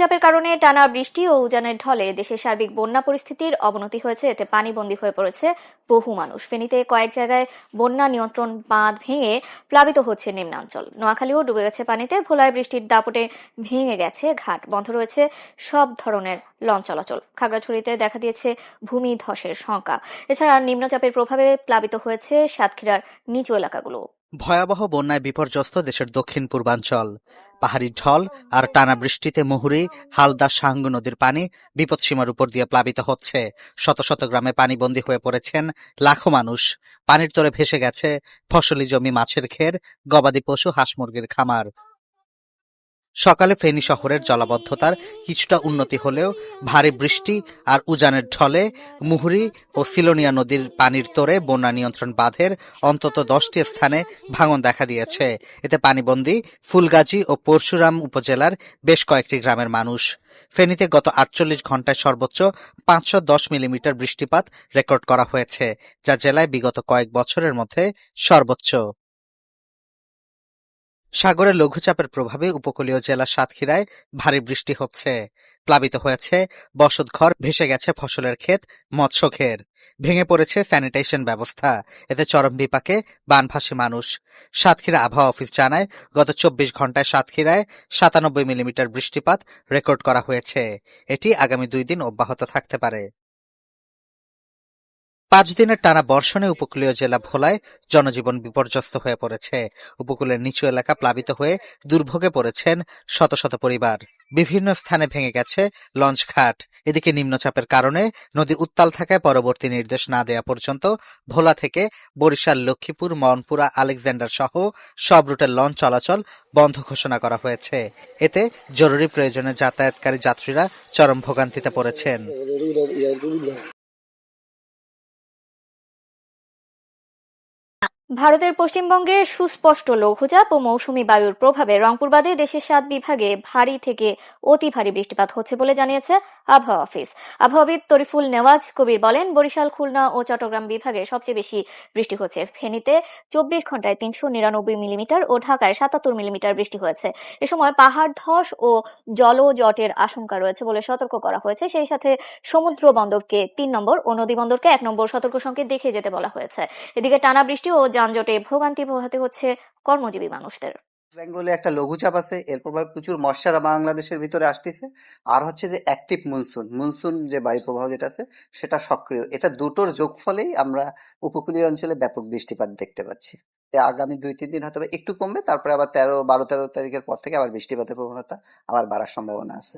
নিম্নচাপের কারণে টানা বৃষ্টি ও উজানের ঢলে দেশের সার্বিক বন্যা পরিস্থিতির অবনতি হয়েছে। এতে পানিবন্দী হয়ে পড়েছে বহু মানুষ। ফেনীতে কয়েক জায়গায় বন্যা নিয়ন্ত্রণ বাঁধ ভেঙে প্লাবিত হচ্ছে নিম্নাঞ্চল। নোয়াখালীও ডুবে গেছে পানিতে, ভোলায় বৃষ্টির দাপটে ভেঙে গেছে ঘাট। বন্ধ রয়েছে সব ধরনের লঞ্চ চলাচল। খাগড়াছড়িতে দেখা দিয়েছে ভূমি ধসের শঙ্কা। এছাড়া নিম্নচাপের প্রভাবে প্লাবিত হয়েছে সাতক্ষীরার নিচু এলাকাগুলো। ভয়াবহ বন্যায় বিপর্যস্ত দেশের দক্ষিণ পূর্বাঞ্চল। পাহাড়ি ঢল আর টানা বৃষ্টিতে মুহুরী, হালদা, সাঙ্গু নদীর পানি বিপদসীমার উপর দিয়ে প্লাবিত হচ্ছে। শত শত গ্রামে পানিবন্দী হয়ে পড়েছেন লাখো মানুষ। পানির তরে ভেসে গেছে ফসলি জমি, মাছের ঘের গবাদি পশু, হাঁস মুরগির খামার। সকালে ফেনী শহরের জলাবদ্ধতার কিছুটা উন্নতি হলেও ভারী বৃষ্টি আর উজানের ঢলে মুহুরী ও সিলোনিয়া নদীর পানির তোরে বন্যা নিয়ন্ত্রণ বাঁধের অন্তত দশটি স্থানে ভাঙন দেখা দিয়েছে। এতে পানিবন্দী, ফুলগাজী ও পরশুরাম উপজেলার বেশ কয়েকটি গ্রামের মানুষ। ফেনীতে গত আটচল্লিশ ঘন্টায় সর্বোচ্চ পাঁচশো দশ মিলিমিটার বৃষ্টিপাত রেকর্ড করা হয়েছে, যা জেলায় বিগত কয়েক বছরের মধ্যে সর্বোচ্চ। সাগরের লঘুচাপের প্রভাবে উপকূলীয় জেলা সাতক্ষীরায় ভারী বৃষ্টি হচ্ছে। প্লাবিত হয়েছে বসতঘর, ভেসে গেছে ফসলের ক্ষেত, মৎস্য ঘের ভেঙে পড়েছে স্যানিটেশন ব্যবস্থা। এতে চরম বিপাকে বানভাসী মানুষ। সাতক্ষীরা আবহাওয়া অফিস জানায়, গত চব্বিশ ঘন্টায় সাতক্ষীরায় সাতানব্বই মিলিমিটার বৃষ্টিপাত রেকর্ড করা হয়েছে। এটি আগামী দুই দিন অব্যাহত থাকতে পারে। পাঁচ দিনের টানা বর্ষণে উপকূলীয় জেলা ভোলায় জনজীবন বিপর্যস্ত হয়ে পড়েছে। উপকূলের নিচু এলাকা প্লাবিত হয়ে দুর্ভোগে পড়েছেন শত শত পরিবার। বিভিন্ন স্থানে ভেঙে গেছে লঞ্চ ঘাট। এদিকে নিম্নচাপের কারণে নদী উত্তাল থাকায় পরবর্তী নির্দেশ না দেয়া পর্যন্ত ভোলা থেকে বরিশাল, লক্ষ্মীপুর, মনপুরা, আলেকজান্ডার সহ সব রুটের লঞ্চ চলাচল বন্ধ ঘোষণা করা হয়েছে। এতে জরুরি প্রয়োজনে যাতায়াতকারী যাত্রীরা চরম ভোগান্তিতে পড়েছেন। ভারতের পশ্চিমবঙ্গে সুস্পষ্ট লঘুচাপ ও মৌসুমী বায়ুর প্রভাবে রংপুর বাদে দেশের সাত বিভাগে ভারী থেকে অতি ভারী বৃষ্টিপাত হচ্ছে বলে জানিয়েছে আবহাওয়া অফিস। আবহাওয়াবিদ তরিফুল নেওয়াজ কবির বলেন, বরিশাল, খুলনা ও চট্টগ্রাম বিভাগে সবচেয়ে বেশি বৃষ্টি হচ্ছে। ফেনীতে চব্বিশ ঘন্টায় তিনশো নিরানব্বই মিলিমিটার ও ঢাকায় সাতাত্তর মিলিমিটার বৃষ্টি হয়েছে। এ সময় পাহাড় ধস ও জলজটের আশঙ্কা রয়েছে বলে সতর্ক করা হয়েছে। সেই সাথে সমুদ্র বন্দরকে তিন নম্বর ও নদী বন্দরকে এক নম্বর সতর্ক সংকেত দেখে যেতে বলা হয়েছে। এদিকে টানা বৃষ্টি ও যানজটে ভোগান্তি পোহাতে হচ্ছে কর্মজীবী মানুষদের। বেঙ্গলে একটা লঘুচাপ আছে, এর প্রভাবে প্রচুর মশারা বাংলাদেশের ভিতরে আসতেছে। আর হচ্ছে যে অ্যাক্টিভ মনসুন মনসুন যে বায়ু প্রবাহ যেটা আছে, সেটা সক্রিয়। এটা দুটোর যোগফলেই আমরা উপকূলীয় অঞ্চলে ব্যাপক বৃষ্টিপাত দেখতে পাচ্ছি। আগামী দুই, তিন দিন হয়তো একটু কমবে, তারপরে আবার তেরো, বারো, তেরো তারিখের পর থেকে আবার বৃষ্টিপাতের প্রবণতা আবার বাড়ার সম্ভাবনা আছে।